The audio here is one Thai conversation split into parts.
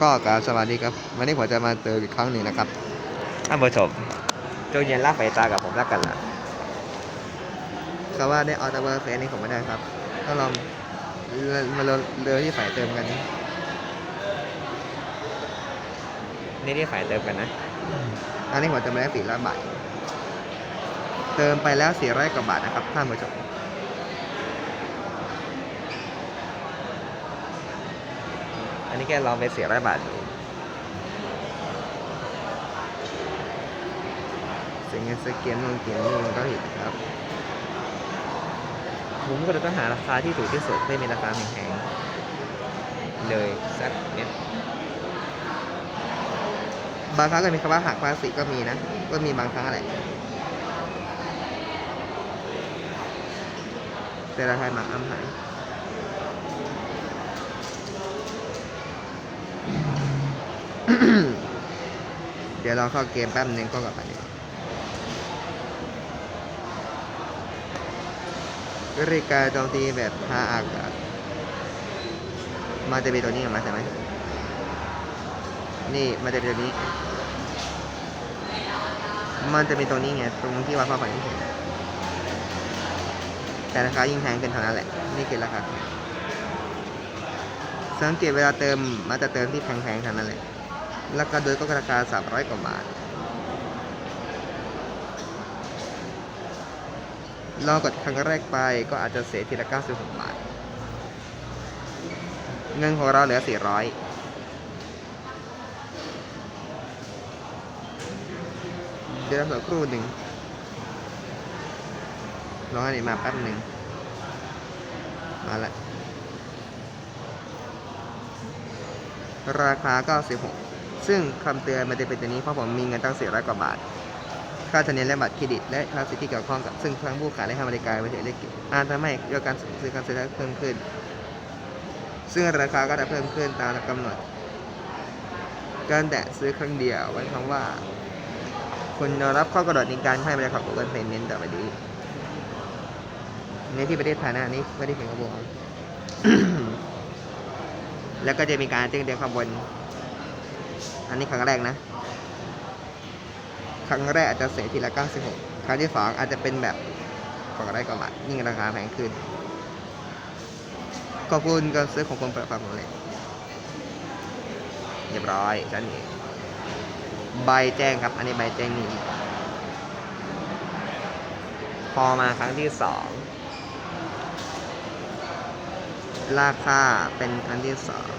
ก็กราบสวัสดีครับวันนี้ผมจะมาเจออีกครั้งหนึ่งนะครับท่านผู้ชมจงเย็นรับสายตากับผมแล้วกันล่ะคำว่าได้ออเดอร์เฟสนี่ผมไม่ได้ครับต้องลองมาลงเรือที่ฝ่ายเติมกันนี่ที่ฝ่ายเติมกันนะอันนี้ผมจะมาได้สี่ร้อยบาทเติมไปแล้วสี่ร้อยกว่าบาทนะครับท่านผู้ชม นนี้แค่ลองไปเสียร้อยบาทดูเสียเงินซื้อเกมลงเกมนี่มันก็ผิดนครับ ผมก็เลยต้องหาราคาที่ถูกที่สุดไม่มีราคาแพงๆเลยสักเม็ดบางครั้งก็มีคำว่าหักภาษีก็มีนะ ก็มีบางครั้งอะไรแต่ราคาหมักอ้ำหาย เดี๋ยวเราเข้าเกมแป๊บนึงก็กลับไปนี่บริการโจมตีแบบพาอากาศมันจะมีตัวนี้ออกมาใช่ไหมนี่มันจะเป็นตัวนี้ มันจะมีตัวนี้ไงตรงที่วัดความฝันที่เห็นแต่ราคายิ่งแพงขึ้นเท่านั้นแหละนี่คือราคาสังเกตเวลาเติมมันจะเติมที่แพงๆเท่านั้นแหละ ราคาโดยก็ราคา 300 กว่าบาท ลองกดครั้งแรกไปก็อาจจะเสียทีละ 96 บาท เงินของเราเหลือ 400เดี๋ยวเราสักครู่หนึ่งรอให้นี่มาแป๊บหนึ่ง มาละ ราคา96 ซึ่งคำเตือนมันจะเป็นตัวนี้เพราะผมมีเงินตั้ง400กว่าบาท ค่าธรรมเนียมและบัตรเครดิตและภาษีที่เกี่ยวข้องกับซึ่งทั้งผู้ขายและให้บริการไปถึงเลขเก็บอาจทำให้ยอดการซื้อการซื้อเพิ่มขึ้น ซึ่งราคาก็จะเพิ่มขึ้นตามกำหนด การแตะซื้อครั้งเดียวไว้คำว่าคุณรับข้อกำหนดในการให้บริการของ Google Payment ต่อไปนี้ในที่ประเทศไทยนะอันนี้ไม่ได้เป็นกระบวนแล้วก็จะมีการแจ้งเตือนข้างบน อันนี้ครั้งแรกนะ ครั้งแรกอาจจะเสียทีละ 96 ครั้งที่สองอาจจะเป็นแบบของไรก็บาทยิ่งราคาแพงขึ้น ขอบคุณการซื้อของคนประกอบผลเลยเรียบร้อยชั้นนี้ใบแจ้งครับ อันนี้ใบแจ้งนี่พอมาครั้งที่สองราคาเป็นครั้งที่สอง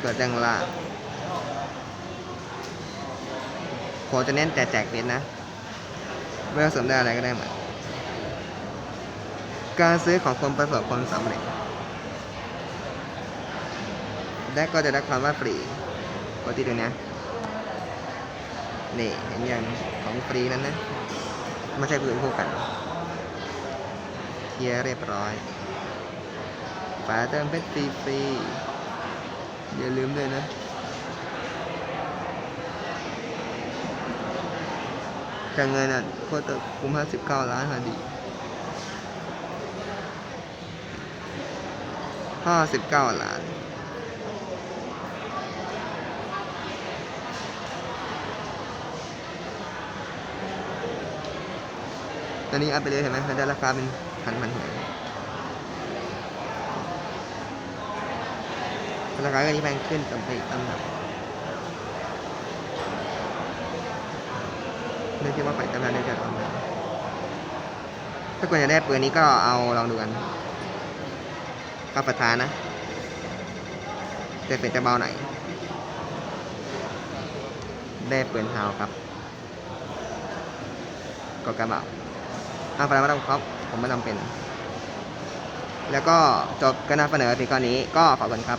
เกิดแจ้งล่าง ผมจะเน้นแต่แจกเพชรนะ ไม่ต้องเสริมได้อะไรก็ได้หมดการซื้อของคนประสบความสำเร็จ และก็จะได้ความว่าฟรีปกติดูนะนี่เห็นยังของฟรีนั้นนะ ไม่ใช่พื้นคู่กันเคลียร์เรียบร้อยฝาเติมเพชรฟรีๆอย่าลืมด้วยนะ การเงินอะโคตรคุ้มห้าสิบเก้าล้านพอดีห้าสิบเก้าล้านตอนนี้อัพไปเลยเห็นไหมมันได้ราคาเป็นพันพันหวยราคาก็นี้แพงขึ้นต่ำไปต่ำดับเนื่องจากว่าฝ่ายตลาดได้จัดออกมาถ้าคุณอยากได้ปืนนี้ก็เอาลองดูกันข้าประธานนะแต่เป็นจะเบาไหน ได้ปืนฮาครับก็กระเป๋าอาฟาไม่ต้องครับ ผมไม่จำเป็น แล้วก็จบการนำเสนอเพียงเท่านี้ก็ขอบคุณครับ